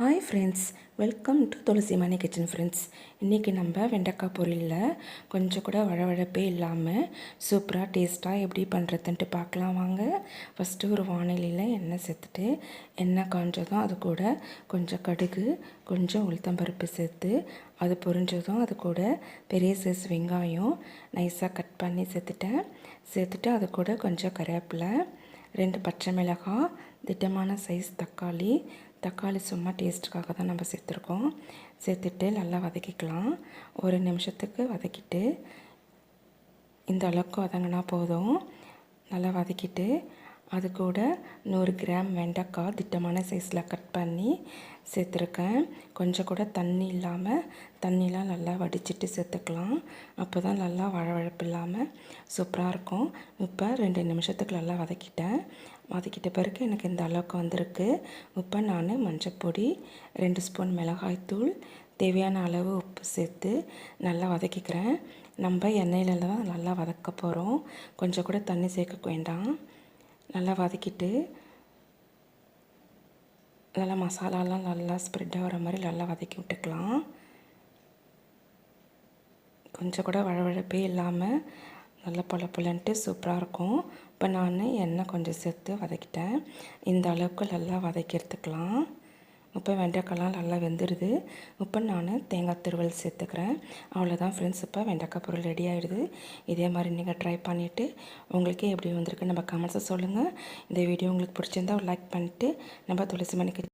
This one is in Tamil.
Hi friends welcome to Tulasi Mani kitchen friends இன்றைக்கி நம்ம வெண்டைக்காய் பொரியலில் கொஞ்சம் கூட வழவழப்பே இல்லாமல் சூப்பராக டேஸ்ட்டாக எப்படி பண்ணுறதுன்ட்டு பார்க்கலாம் வாங்க. ஃபஸ்ட்டு ஒரு வானிலையில் எண்ணெய் சேர்த்துட்டு எண்ணெய் காஞ்சதும் அது கூட கொஞ்சம் கடுகு கொஞ்சம் உளுத்தம்பருப்பு சேர்த்து அது பொரிஞ்சதும் அது கூட பெரிய சைஸ் வெங்காயம் நைஸாக கட் பண்ணி சேர்த்துட்டேன். சேர்த்துட்டு அது கூட கொஞ்சம் கருவேப்பிலை ரெண்டு பச்சை மிளகாய் திட்டமான சைஸ் தக்காளி தக்காளி சும்மா டேஸ்ட்டுக்காக தான் நம்ம சேர்த்துருக்கோம். சேர்த்துட்டு நல்லா வதக்கிக்கலாம். ஒரு நிமிஷத்துக்கு வதக்கிட்டு இந்த அளவுக்கு வதங்கினா போதும். நல்லா வதக்கிட்டு அது கூட நூறு கிராம் வெண்டைக்காய் திட்டமான சைஸில் கட் பண்ணி சேர்த்துருக்கேன். கொஞ்சம் கூட தண்ணி இல்லாமல் தண்ணிலாம் நல்லா வடிச்சிட்டு சேர்த்துக்கலாம். அப்போ தான் நல்லா வழவழப்பு இல்லாமல் சூப்பராக இருக்கும். இப்போ ரெண்டு நிமிஷத்துக்கு நல்லா வதக்கிட்டேன். வதக்கிட்ட பிறகு எனக்கு இந்த அளவுக்கு வந்திருக்கு. இப்போ நான் மஞ்சப்பொடி ரெண்டு ஸ்பூன் மிளகாய்த்தூள் தேவையான அளவு உப்பு சேர்த்து நல்லா வதக்கிக்கிறேன். நம்ம எண்ணெயில தான் நல்லா வதக்க போகிறோம் கொஞ்சம் கூட தண்ணி சேர்க்க வேண்டாம். நல்லா வதக்கிட்டு நல்லா மசாலாலாம் நல்லா ஸ்ப்ரெட் ஆகிற மாதிரி நல்லா வதக்கி விட்டுக்கலாம். கொஞ்சம் கூட வழவழப்பே இல்லாமல் நல்லா பொல பொலன்ட்டு சூப்பராக இருக்கும். இப்போ நான் எண்ணெய் கொஞ்சம் சேர்த்து வதக்கிட்டேன். இந்த அளவுக்கு நல்லா வதக்கி எடுத்துக்கலாம். இப்போ வெண்டைக்காய்லாம் நல்லா வெந்துடுது இப்போ நான் தேங்காய் துருவல் சேர்த்துக்கிறேன். அவ்வளோதான் ஃப்ரெண்ட்ஸ் இப்போ வெண்டைக்காய் பொருள் ரெடி ஆகிடுது இதே மாதிரி நீங்கள் ட்ரை பண்ணிவிட்டு உங்களுக்கு எப்படி வந்திருக்கு நம்ம கமெண்ட்ஸை சொல்லுங்கள் இந்த வீடியோ உங்களுக்கு பிடிச்சிருந்தா ஒரு லைக் பண்ணிவிட்டு நம்ம துளசி மணிக்கு